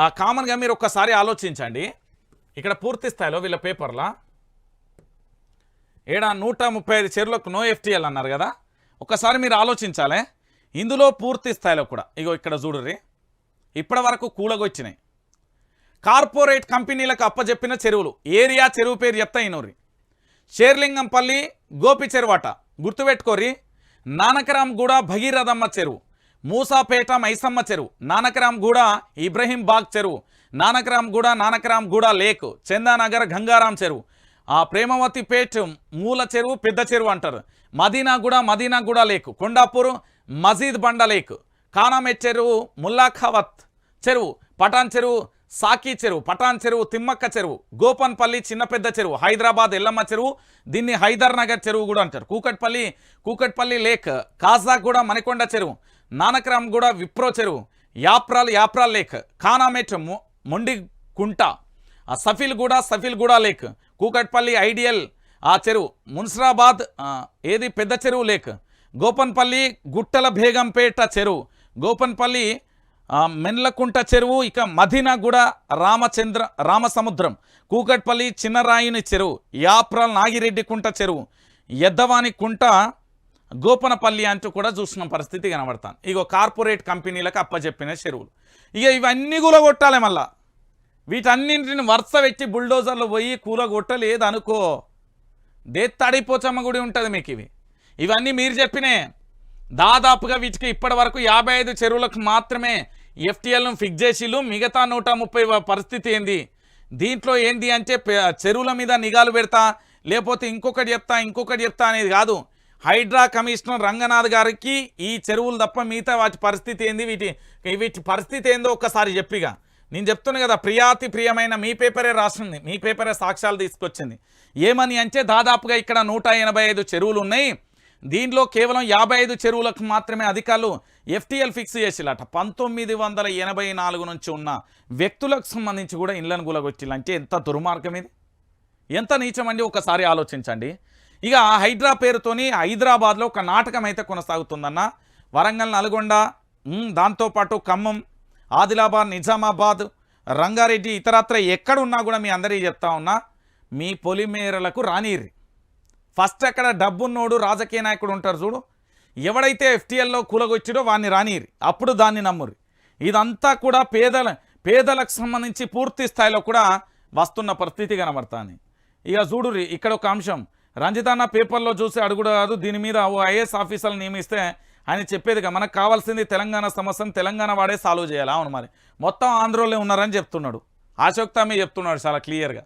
కామన్గా మీరు ఒక్కసారి ఆలోచించండి. ఇక్కడ పూర్తి స్థాయిలో వీళ్ళ పేపర్లా. ఏడా నూట ముప్పై ఐదు చీరలకు నో ఎఫ్టీఎల్ అన్నారు కదా? ఒక్కసారి మీరు ఆలోచించాలి. ఇందులో పూర్తి స్థాయిలో కూడా ఇగో ఇక్కడ చూడుర్రి ఇప్పటి వరకు కూలగొచ్చినాయి. కార్పొరేట్ కంపెనీలకు అప్పజెప్పిన చెరువులు ఏరియా చెరువు పేరు చెప్తా ఇనోరి షేర్లింగంపల్లి గోపి చెరువాట గుర్తుపెట్టుకోరి నానకరాంగూడ భగీరథమ్మ చెరువు. మూసాపేట మైసమ్మ చెరువు నానకరాంగూడ ఇబ్రహీం బాగ్ చెరువు నానకరాంగూడ నానకరాంగూడ లేక్ చందానగర్ గంగారాం చెరువు. ఆ ప్రేమవతిపేట్ మూల చెరువు పెద్ద చెరువు అంటారు. మదీనాగూడ మదీనాగూడ లేక్ కొండాపూర్ మజీద్ బండ లేక్ కానామెట్ చెరువు ముల్లాఖావత్ చెరువు పటాన్ చెరువు సాకి చెరువు పటాన్ చెరువు తిమ్మక్క చెరువు గోపన్పల్లి చిన్న పెద్ద చెరువు హైదరాబాద్ ఎల్లమ్మ చెరువు దీన్ని హైదర్ నగర్ చెరువు కూడా అంటారు. కూకట్పల్లి కూకట్పల్లి లేక్ కాజాగూడ మణికొండ చెరువు. నానక్రామ్ కూడా విప్రో చెరువు. యాప్రాల్ యాప్రాల్ లేక్. ఖానామేట్ మొండి కుంట ఆ సఫిల్ కూడా లేక్. కూకట్పల్లి ఐడియల్ ఆ చెరువు. మున్సిరాబాద్ ఏది పెద్ద చెరువు లేక్. గోపన్పల్లి గుట్టల బేగంపేట చెరువు. గోపన్పల్లి మెన్లకుంట మెండ్లకుంట చెరువు ఇక మదీనాగూడ రామచంద్ర రామసముద్రం. కూకట్పల్లి చిన్నరాయిని చెరువు. యాప్రల్ నాగిరెడ్డి కుంట చెరువు. ఎద్దవాని కుంట గోపనపల్లి అంటూ కూడా చూసిన పరిస్థితి కనబడతాను ఇగో కార్పొరేట్ కంపెనీలకు అప్పచెప్పిన చెరువులు. ఇక ఇవన్నీ కూలగొట్టాలి కొట్టాలి మళ్ళా. వీటన్నింటిని వరుస పెట్టి బుల్డోజర్లు పోయి కూల కొట్టలేదు అనుకో దేత్తడిపోచమ్మ గుడి ఉంటుంది మీకు ఇవి. ఇవన్నీ మీరు చెప్పినే దాదాపుగా వీటికి ఇప్పటి వరకు యాభై ఐదు చెరువులకు మాత్రమే ఎఫ్టీఎల్ను ఫిక్స్ చేసిళ్ళు. మిగతా నూట ముప్పై పరిస్థితి ఏంది? దీంట్లో ఏంది అంటే చెరువుల మీద నిఘాలు పెడతా లేకపోతే ఇంకొకటి చెప్తా ఇంకొకటి చెప్తా అనేది కాదు. హైడ్రా కమిషనర్ రంగనాథ్ గారికి ఈ చెరువులు తప్ప మిగతా వాటి పరిస్థితి ఏంది? వీటి వీటి పరిస్థితి ఏందో ఒక్కసారి చెప్పిగా. నేను చెప్తున్నా కదా ప్రియాతి ప్రియమైన మీ పేపరే రాసింది మీ పేపరే సాక్ష్యాలు తీసుకొచ్చింది. ఏమని అంటే దాదాపుగా ఇక్కడ నూట ఎనభై ఐదు చెరువులు ఉన్నాయి. దీనిలో కేవలం యాభై ఐదు చెరువులకు మాత్రమే అధికారులు ఎఫ్టీఎల్ ఫిక్స్ చేసిలట. పంతొమ్మిది వందల ఎనభై నాలుగు నుంచి ఉన్న వ్యక్తులకు సంబంధించి కూడా ఇళ్ళను గులగొచ్చిల్లు అంటే ఎంత దుర్మార్గం ఇది? ఎంత నీచమండి? ఒకసారి ఆలోచించండి. ఇక హైడ్రా పేరుతోని హైదరాబాద్లో ఒక నాటకం అయితే కొనసాగుతుందన్న. వరంగల్ నల్గొండ దాంతోపాటు ఖమ్మం ఆదిలాబాద్ నిజామాబాద్ రంగారెడ్డి ఇతరత్ర ఎక్కడున్నా కూడా మీ అందరికీ చెప్తా ఉన్నా మీ పొలిమేరలకు రానీరి ఫస్ట్ అక్కడ డబ్బున్నోడు రాజకీయ నాయకుడు ఉంటారు చూడు. ఎవడైతే ఎఫ్టీఎల్లో కూలగొచ్చాడో వాడిని రానియరి అప్పుడు దాన్ని నమ్మురి ఇదంతా కూడా పేదల పేదలకు సంబంధించి పూర్తి స్థాయిలో కూడా వస్తున్న పరిస్థితి కనబడతాను ఇక చూడురి ఇక్కడ ఒక అంశం. రంజితాన్న పేపర్లో చూసి అడుగుడు కాదు దీని మీద ఓ ఐఏఎస్ ఆఫీసర్లు నియమిస్తే ఆయన చెప్పేదిగా మనకు కావాల్సింది తెలంగాణ సమస్యను తెలంగాణ వాడే సాల్వ్ చేయాలి? అవును మరి. మొత్తం ఆంధ్రలో ఉన్నారని చెప్తున్నాడు. ఆశోక్తామే చెప్తున్నాడు చాలా క్లియర్గా.